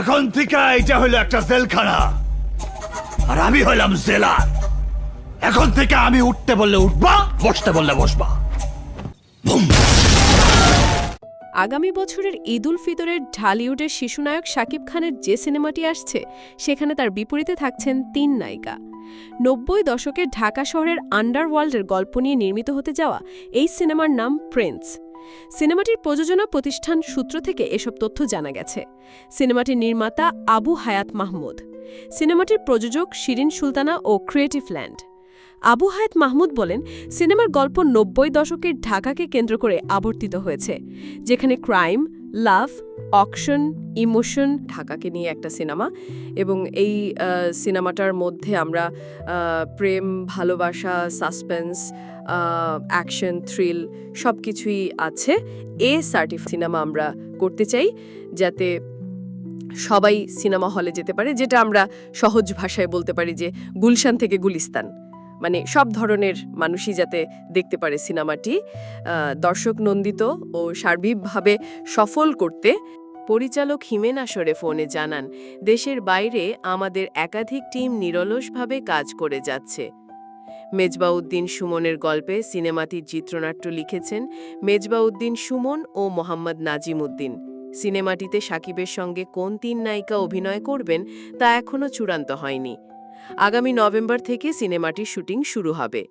এখন থেকে এটা হলো একটা জেলখানা। আর আমি হলাম জেলার। এখন থেকে আমি উঠতে বললে উঠবা, বসতে বললে বসবা। আগামী বছরের ঈদুল ফিতরের ঢালিউডের শিশুনায়ক শাকিব খানের যে সিনেমাটি আসছে, সেখানে তার বিপরীতে থাকছেন তিন নায়িকা। নব্বই দশকের ঢাকা শহরের আন্ডারওয়ার্ল্ডের গল্প নিয়ে নির্মিত হতে যাওয়া এই সিনেমার নাম প্রিন্স সিনেমাটির প্রযোজনা প্রতিষ্ঠান সূত্র থেকে এসব তথ্য জানা গেছে। সিনেমাটির নির্মাতা আবু হায়াত মাহমুদ, সিনেমাটির প্রযোজক শিরিন সুলতানা ও ক্রিয়েটিভ ল্যান্ড। আবু হায়াত মাহমুদ বলেন, সিনেমার গল্প নব্বই দশকের ঢাকাকে কেন্দ্র করে আবর্তিত হয়েছে, যেখানে ক্রাইম লাভ, অকশন, ইমোশন ঢাকাকে নিয়ে একটা সিনেমা। এবং এই সিনেমাটার মধ্যে আমরা প্রেম, ভালোবাসা, সাসপেন্স অ্যাকশন, থ্রিল সব কিছুই আছে। এ সার্টিফ সিনেমা আমরা করতে চাই, যাতে সবাই সিনেমা হলে যেতে পারে, যেটা আমরা সহজ ভাষায় বলতে পারি যে গুলশান থেকে গুলিস্তান। মানে সব ধরনের মানুষই যাতে দেখতে পারে সিনেমাটি দর্শক নন্দিত ও সার্বিকভাবে সফল করতে পরিচালক হিমেনা সরে ফোনে জানান, দেশের বাইরে আমাদের একাধিক টিম নিরলসভাবে কাজ করে যাচ্ছে। মেজবাউদ্দিন সুমনের গল্পে সিনেমাটির চিত্রনাট্য লিখেছেন মেজবাউদ্দিন সুমন ও মোহাম্মদ নাজিম উদ্দিন সিনেমাটিতে সাকিবের সঙ্গে কোন তিন নায়িকা অভিনয় করবেন তা এখনও চূড়ান্ত হয়নি। আগামী নভেম্বর থেকে সিনেমাটির শুটিং শুরু হবে।